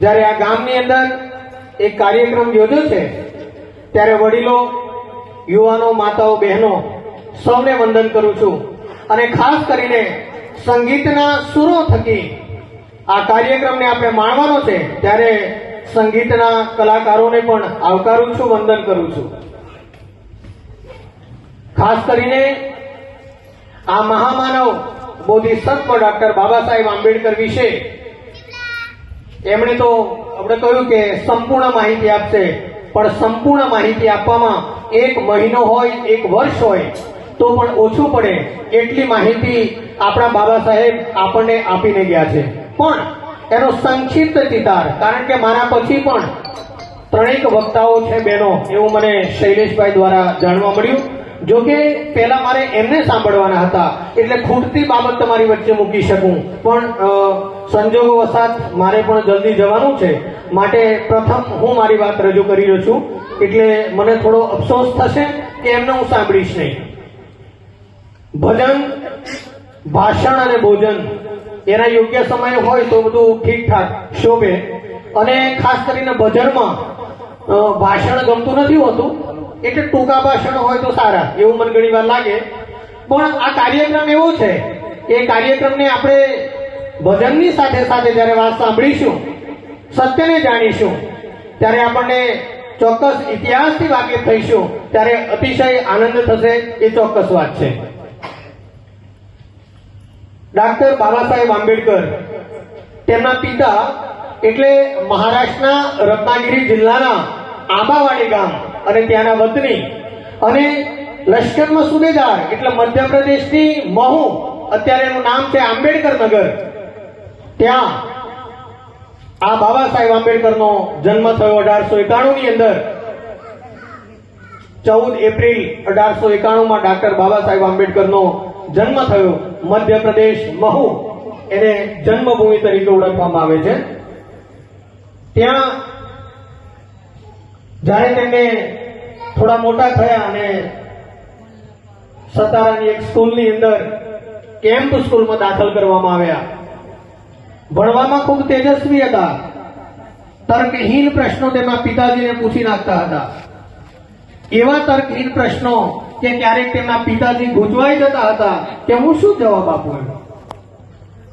જ્યારે આ ગામની અંદર એક કાર્યક્રમ યોજ્યો છે, ત્યારે વડીલો, યુવાનો, માતાઓ, બહેનો સૌને વંદન કરું છું અને ખાસ કરીને સંગીતના સુરો થકી આ કાર્યક્રમને આપણે માણવાનો છે, ત્યારે સંગીતના કલાકારોને પણ આવકારું છું, વંદન કરું છું. ખાસ કરીને આ મહામાનવ બોધિસત્વ ડોક્ટર બાબા સાહેબ આંબેડકર વિશે એમણે તો આપણે કહ્યું કે સંપૂર્ણ માહિતી આપશે, પણ સંપૂર્ણ માહિતી આપવામાં એક મહિનો હોય, એક વર્ષ હોય, તો પણ ઓછું પડે એટલી માહિતી આપણા બાબા સાહેબ આપણને આપીને ગયા છે. પણ એનો સંક્ષિપ્ત ચિતાર, કારણ કે મારા પછી પણ ત્રણેક વક્તાઓ છે બહેનો, એવું મને શૈલેષભાઈ દ્વારા જાણવા મળ્યું. જો કે પહેલા મારે એમને સાંભળવાના હતા, એટલે ખૂટતી બાબત તમારી વચ્ચે મૂકી શકું. પણ સંજોગો વસાત મારે પણ જલ્દી જવાનું છે. માટે પ્રથમ હું મારી વાત રજૂ કરી રહ્યો છું. એટલે મને થોડો અફસોસ થશે કે એમને હું સાંભળીશ નહીં. ભજન, ભાષણ અને ભોજન એના યોગ્ય સમય હોય તો બધું ઠીકઠાક શોભે. અને ખાસ કરીને ભજનમાં ભાષણ ગમતું નથી હોતું. એટલે ટૂંકા ભાષણો હોય તો સારા, એવું મને ઘણી વાર લાગે. પણ આ કાર્યક્રમ એવો છે એ કાર્યક્રમને આપણે ભજનની સાથે સાથે જ્યારે વાત સાંભળીશું, સત્યને જાણીશું, ત્યારે આપણને ચોક્કસ ઇતિહાસથી વાકેફ થઈશું, ત્યારે અતિશય આનંદ થશે, એ ચોક્કસ વાત છે. ડાક્ટર બાબા સાહેબ આંબેડકર, તેમના પિતા એટલે મહારાષ્ટ્રના રત્નાગીરી જિલ્લાના આંબાવાડી ગામ અને ત્યાંના વતની. અને લશ્કરનો સુબેદાર એટલે મધ્યપ્રદેશની મહુ, અત્યારે એનું નામ છે આંબેડકર નગર. ત્યાં આ બાબા સાહેબ આંબેડકરનો જન્મ થયો અઢારસો એકાણું ની અંદર. ચૌદ એપ્રિલ અઢારસો એકાણું માં ડાક્ટર બાબા સાહેબ આંબેડકરનો જન્મ થયો. મધ્યપ્રદેશ મહુ, એને જન્મભૂમિ તરીકે ઓળખવામાં આવે છે. ત્યાં જ્યારે તેમને થોડા મોટા થયા અને સતારાની એક સ્કૂલની અંદર કેમ્પ સ્કૂલમાં દાખલ કરવામાં આવ્યા. ભણવામાં ખૂબ તેજસ્વી હતા. તર્કહીન પ્રશ્નો તેમના પિતાજીને પૂછી નાખતા હતા. એવા તર્કહીન પ્રશ્નો કે ક્યારેક તેમના પિતાજી ગૂંચવાઈ જતા હતા કે હું શું જવાબ આપું એમ.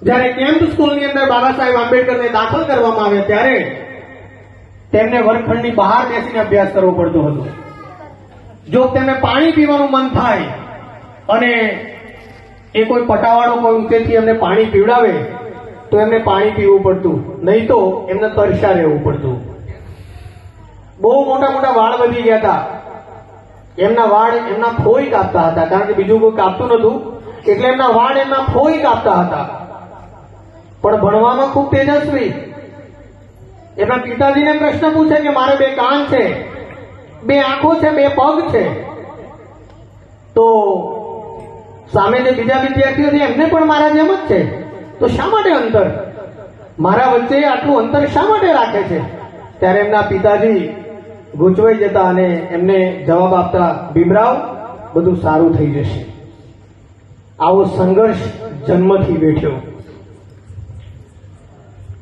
જ્યારે કેમ્પ સ્કૂલની અંદર બાબા સાહેબ આંબેડકરને દાખલ કરવામાં આવ્યા ત્યારે તેમને વર્ગખંડની બહાર બેસીને અભ્યાસ કરવો પડતો હતો. જો તેમને પાણી પીવાનું મન થાય અને એ કોઈ પટાવાળો કોઈ ઊંચેથી એમને પાણી પીવડાવે, તો એમને પાણી પીવું પડતું. નહીં તો એમને તરસા રહેવું પડતું. બહુ મોટા મોટા વાળ વધી ગયા હતા. એમના વાળ એમના ફોઈ કાપતા હતા. કારણ કે બીજું કોઈ કાપતું નતું એટલે એમના વાળ એમના ફોઈ કાપતા હતા. પણ ભણવામાં ખૂબ તેજસ્વી. એમના પિતાજીને પ્રશ્ન પૂછે કે મારે બે કાન છે. બે આંખો છે, બે પગ છે. તો સામે જે બીજા વિદ્યાર્થીઓ છે એમને પણ મારા જેમ જ છે. તો શા માટે અંતર? મારા વચ્ચે આટલું અંતર શા માટે રાખે છે? ત્યારે એમના પિતાજી ગૂંચવાઈ જતા અને એમને જવાબ આપતા, ભીમરાવ, બધું સારું થઈ જશે. આવો સંઘર્ષ જન્મથી બેઠ્યો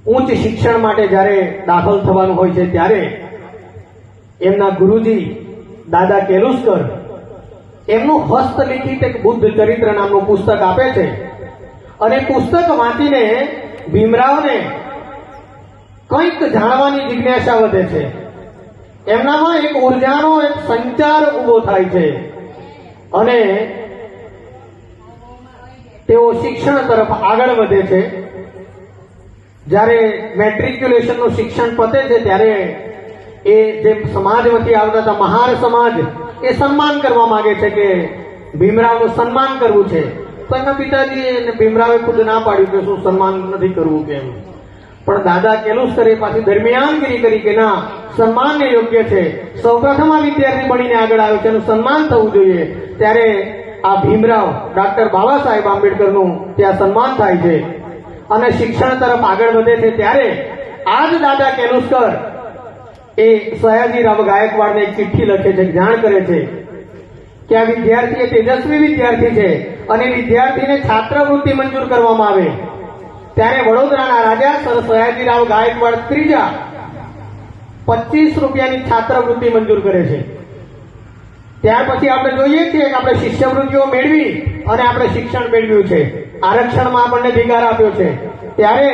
ઉચ્ચ શિક્ષણ માટે જ્યારે દાખલ થવાનું હોય છે, ત્યારે એમના ગુરુજી દાદા કેલુસ્કર, એમનું હસ્તલિખિત એક બુદ્ધ ચરિત્ર નામનું પુસ્તક આપે છે. અને પુસ્તક વાંચીને ભીમરાવને કંઈક જાણવાની જિજ્ઞાસા વધે છે. એમનામાં એક ઉર્જાનો એક સંચાર ઊભો થાય છે. અને તેઓ શિક્ષણ તરફ આગળ વધે છે. જ્યારે મેટ્રિક્યુલેશનનું શિક્ષણ પતે છે, ત્યારે એ જે સમાજમાંથી આવતા હતા, મહાર સમાજ, એ સન્માન કરવા માંગે છે કે ભીમરાવનું સન્માન કરવું છે. તો એના પિતાજી ભીમરાવે ખુદ ના પાડ્યું કે શું સન્માન નથી કરવું કેમ પણ દાદા કેલુસ્કરે પાછી દરમિયાનગીરી કરી કે ના, સન્માનને યોગ્ય છે. સૌપ્રથમ આ વિદ્યાર્થી બનીને આગળ આવ્યો છે, એનું સન્માન થવું જોઈએ. ત્યારે આ ભીમરાવ, ડોક્ટર બાબા સાહેબ આંબેડકરનું ત્યાં સન્માન થાય છે. અને શિક્ષણ તરફ આગળ વધે છે. ત્યારે આ જ દાદા કેલુસ્કર એ સયાજીરાવ ગાયકવાડને ચિઠ્ઠી લખે છે, જાણ કરે છે કે આ વિદ્યાર્થી એ તેજસ્વી વિદ્યાર્થી છે અને વિદ્યાર્થીને છાત્રવૃત્તિ મંજૂર કરવામાં આવે. ત્યારે વડોદરાના રાજા સર સયાજીરાવ ગાયકવાડ ત્રીજા પચીસ રૂપિયાની છાત્રવૃત્તિ મંજૂર કરે છે. ત્યાર પછી આપણે જોઈએ છીએ કે આપણે શિષ્યવૃત્તિઓ મેળવી અને આપણે શિક્ષણ મેળવ્યું છે. આરક્ષણમાં આપણને અધિકાર આપ્યો છે. ત્યારે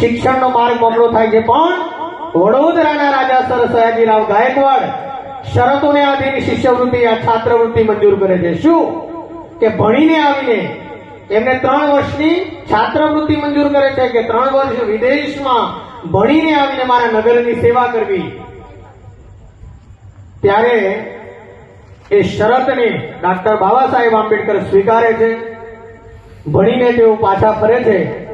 શિક્ષણનો માર્ગ બમણો થાય છે. પણ વડોદરાના રાજા સર સયાજીરાવ ગાયકવાડ શરતોને આધીન શિષ્યવૃત્તિ આ છાત્રવૃત્તિ મંજૂર કરે છે. શું? કે ભણીને આવીને એમને ત્રણ વર્ષની છાત્રવૃત્તિ મંજૂર કરે છે કે ત્રણ વર્ષ વિદેશમાં ભણીને આવીને મારા નગરની સેવા કરવી? ત્યારે એ શરતને ડાક્ટર બાબા સાહેબ આંબેડકર સ્વીકારે છે. ભણીને તેઓ પાછા ફરે છે.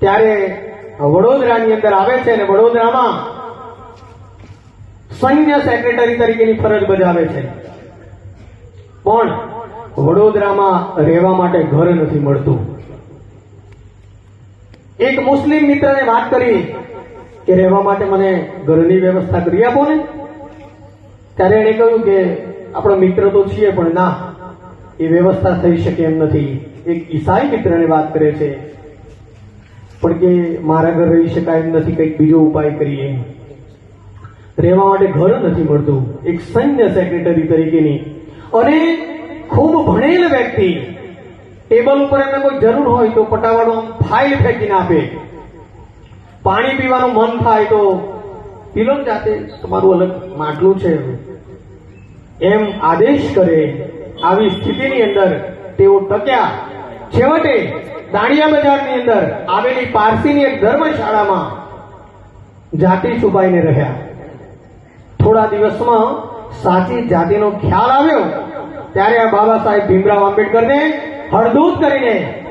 ત્યારે વડોદરાની અંદર આવે છે અને વડોદરામાં સૈન્ય સેક્રેટરી તરીકેની ફરજ બજાવે છે. પણ વડોદરામાં રહેવા માટે ઘર નથી મળતું. એક મુસ્લિમ મિત્રને વાત કરી કે રહેવા માટે મને ઘરની વ્યવસ્થા કરી આપો ને. ત્યારે એણે કહ્યું કે આપણો મિત્ર તો છીએ પણ ના, એ વ્યવસ્થા થઈ શકે એમ નથી. એક ઈસાઈ મિત્રને વાત કરે છે. પણ કે મારા ઘર રહી શકાય એમ નથી, કંઈક બીજો ઉપાય કરીએ રહેવા માટે ઘર નથી મળતું. એક સૈન્ય સેક્રેટરી તરીકેની. અને ખૂબ ભણેલ વ્યક્તિ. ટેબલ ઉપર એમને કોઈ જરૂર હોય તો પટાવાળો ફાઇલ ફેંકીને આપે. પાણી પીવાનું મન થાય તો પીલો જાતે, તમારું અલગ માટલું છે. એમ આદેશ કરે. આવી સ્થિતિની અંદર તેઓ ટક્યા. છેવટે દાણિયા બજારની અંદર આવેલી પારસીની એક ધર્મશાળામાં જાતિ છુપાઈને રહ્યા. થોડા દિવસમાં સાચી જાતિનો ખ્યાલ આવ્યો. ત્યારે આ બાબા સાહેબ ભીમરાવ આંબેડકરને હળદૂત કરીને